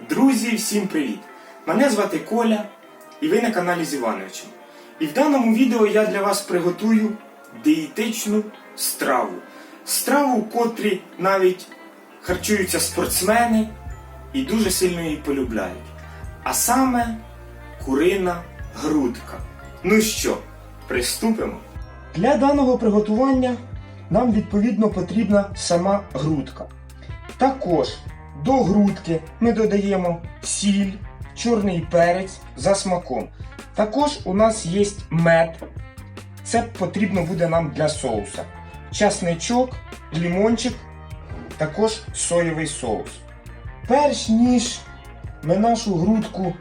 Друзі, всім привіт! Мене звати Коля, і ви на каналі з Івановичем. І в даному відео я для вас приготую дієтичну страву. Страву, в котрій навіть харчуються спортсмени і дуже сильно її полюбляють. А саме курина грудка. Ну що, приступимо? Для даного приготування нам відповідно потрібна сама грудка. Також до грудки ми додаємо сіль, чорний перець за смаком. Також у нас є мед. Це потрібно буде нам для соуса. Часничок, лімончик, також соєвий соус. Перш ніж ми нашу грудку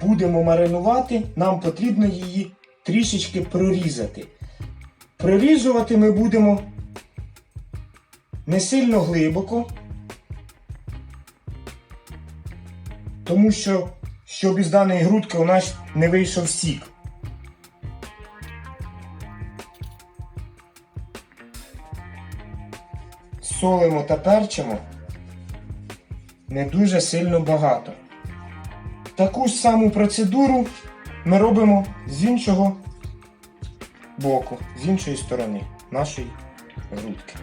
будемо маринувати, нам потрібно її трішечки прорізати. Прорізувати ми будемо не сильно глибоко, тому що, щоб із даної грудки у нас не вийшов сік. Солимо та перчимо не дуже сильно багато. Таку ж саму процедуру ми робимо з іншого боку, з іншої сторони нашої грудки.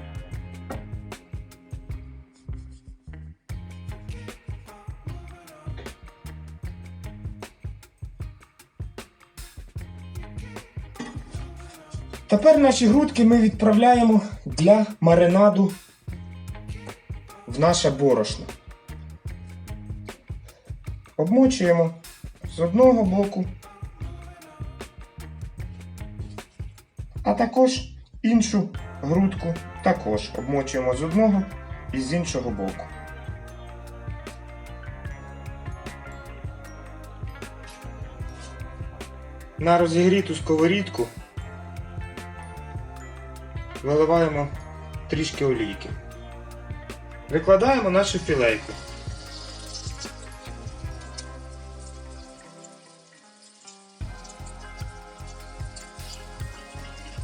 Тепер наші грудки ми відправляємо для маринаду в наше борошно. Обмочуємо з одного боку, а також іншу грудку також обмочуємо з одного і з іншого боку. На розігріту сковорідку виливаємо трішки олійки. Викладаємо нашу філейку.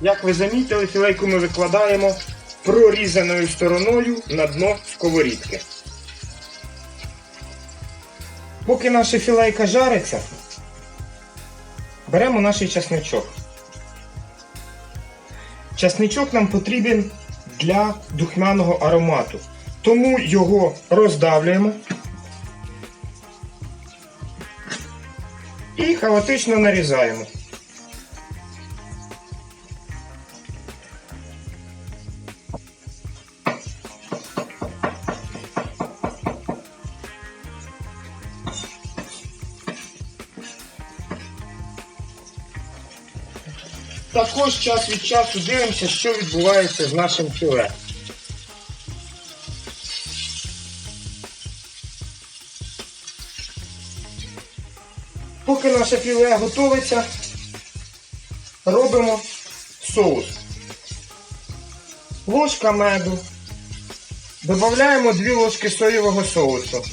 Як ви замітили, філейку ми викладаємо прорізаною стороною на дно сковорідки. Поки наша філейка жариться, беремо наш часничок. Часничок нам потрібен для духмяного аромату. Тому його роздавлюємо і хаотично нарізаємо. Також час від часу дивимося, що відбувається з нашим філе. Поки наше філе готовиться, робимо соус. Ложка меду. Додаємо 2 ложки соєвого соусу.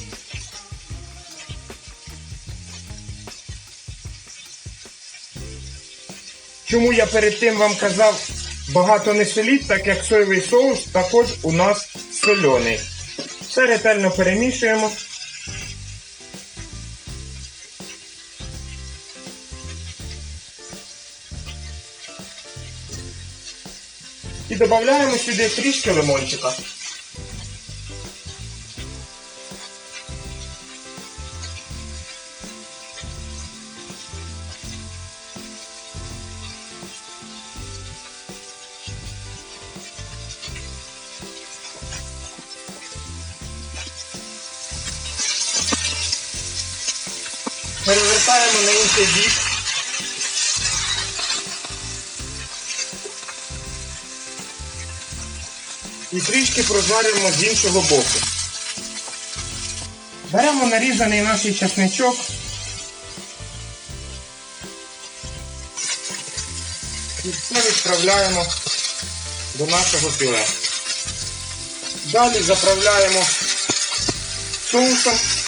Чому я перед тим вам казав багато не соліть, так як соєвий соус також у нас соляний. Все ретельно перемішуємо. І додаємо сюди трішки лимончика. Перевертаємо на інший бік. І трішки прожарюємо з іншого боку. Беремо нарізаний наш часничок. І все відправляємо до нашого пюре. Далі заправляємо соусом.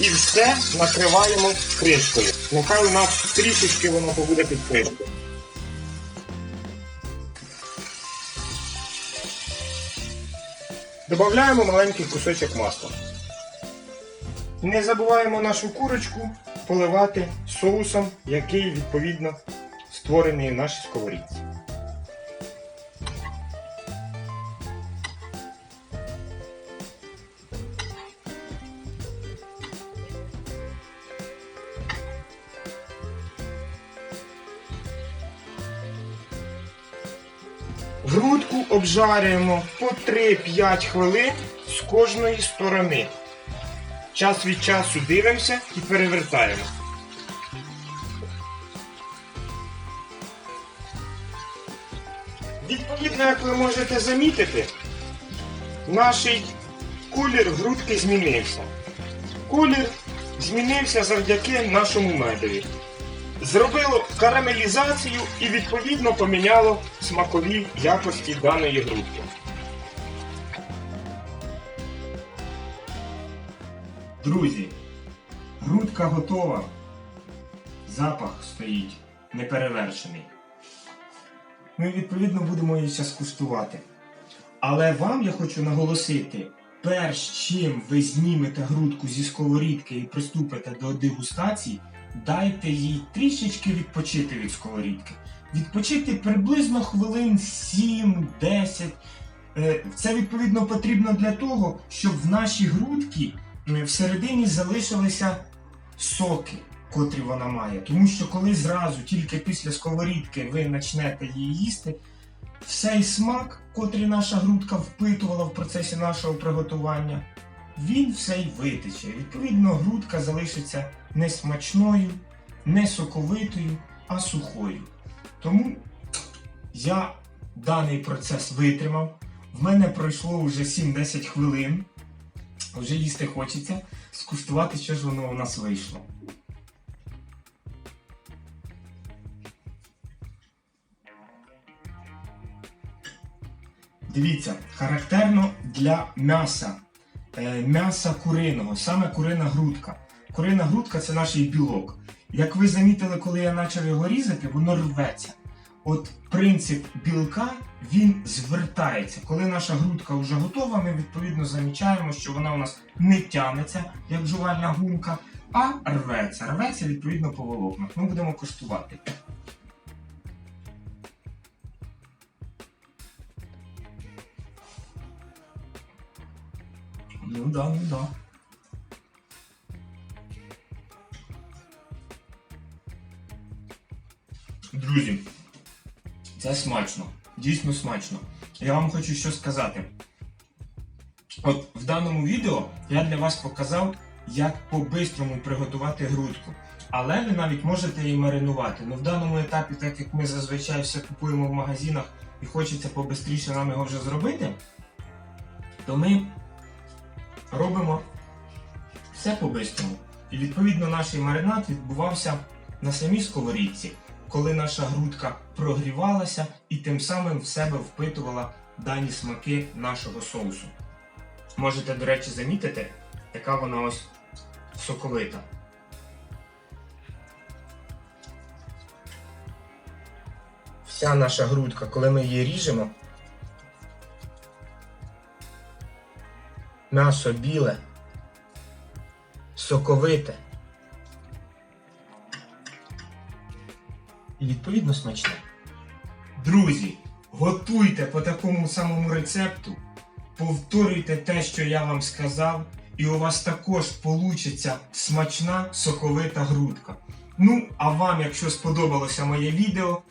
І все накриваємо кришкою. Нехай у нас трішечки воно побуде під кришкою. Додаємо маленький кусочок масла. Не забуваємо нашу курочку поливати соусом, який відповідно створений в нашій сковорідці. Грудку обжарюємо по 3-5 хвилин з кожної сторони. Час від часу дивимося і перевертаємо. Відповідно, як ви можете замітити, наш колір грудки змінився. Колір змінився завдяки нашому медові. Зробило карамелізацію і відповідно поміняло смакові якості даної грудки. Друзі, грудка готова. Запах стоїть неперевершений. Ми відповідно будемо її зараз куштувати. Але вам я хочу наголосити, перш чим ви знімете грудку зі сковорідки і приступите до дегустації, дайте їй трішечки відпочити від сковорідки. Відпочити приблизно хвилин 7-10. Е, Це відповідно потрібно для того, щоб в нашій грудці е, всередині залишилися соки, котрі вона має. Тому що коли зразу, тільки після сковорідки, ви почнете її їсти, цей смак, котрий наша грудка впитувала в процесі нашого приготування, він все й витече. Відповідно, грудка залишиться не смачною, не соковитою, а сухою. Тому я даний процес витримав. В мене пройшло вже 7-10 хвилин. Вже їсти хочеться скуштувати, що ж воно у нас вийшло. Дивіться, характерно для м'яса, м'яса куриного, саме курина грудка. Курина грудка це наш білок. Як ви замітили, коли я почав його різати, воно рветься. От принцип білка він звертається. Коли наша грудка вже готова, ми відповідно замічаємо, що вона у нас не тягнеться, як жувальна гумка, а рветься. Рветься відповідно по волокнах. Ми будемо коштувати. Ну да, ну да. Друзі, це смачно. Дійсно смачно. Я вам хочу що сказати. От в даному відео я для вас показав, як по-бистрому приготувати грудку. Але ви навіть можете її маринувати. Ну в даному етапі, так як ми зазвичай все купуємо в магазинах і хочеться побистріше нам його вже зробити, то ми робимо все по-бистрому. І відповідно наш маринад відбувався на самій сковорідці, коли наша грудка прогрівалася і тим самим в себе впитувала дані смаки нашого соусу. Можете, до речі, замітити, яка вона ось соковита. Вся наша грудка, коли ми її ріжемо, м'ясо біле, соковите і відповідно смачне. Друзі, готуйте по такому самому рецепту, повторюйте те, що я вам сказав, і у вас також получиться смачна соковита грудка. Ну, а вам, якщо сподобалося моє відео,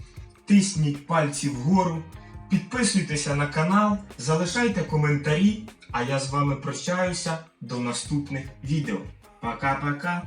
тисніть пальці вгору, підписуйтеся на канал, залишайте коментарі, а я з вами прощаюся до наступних відео. Пока-пока!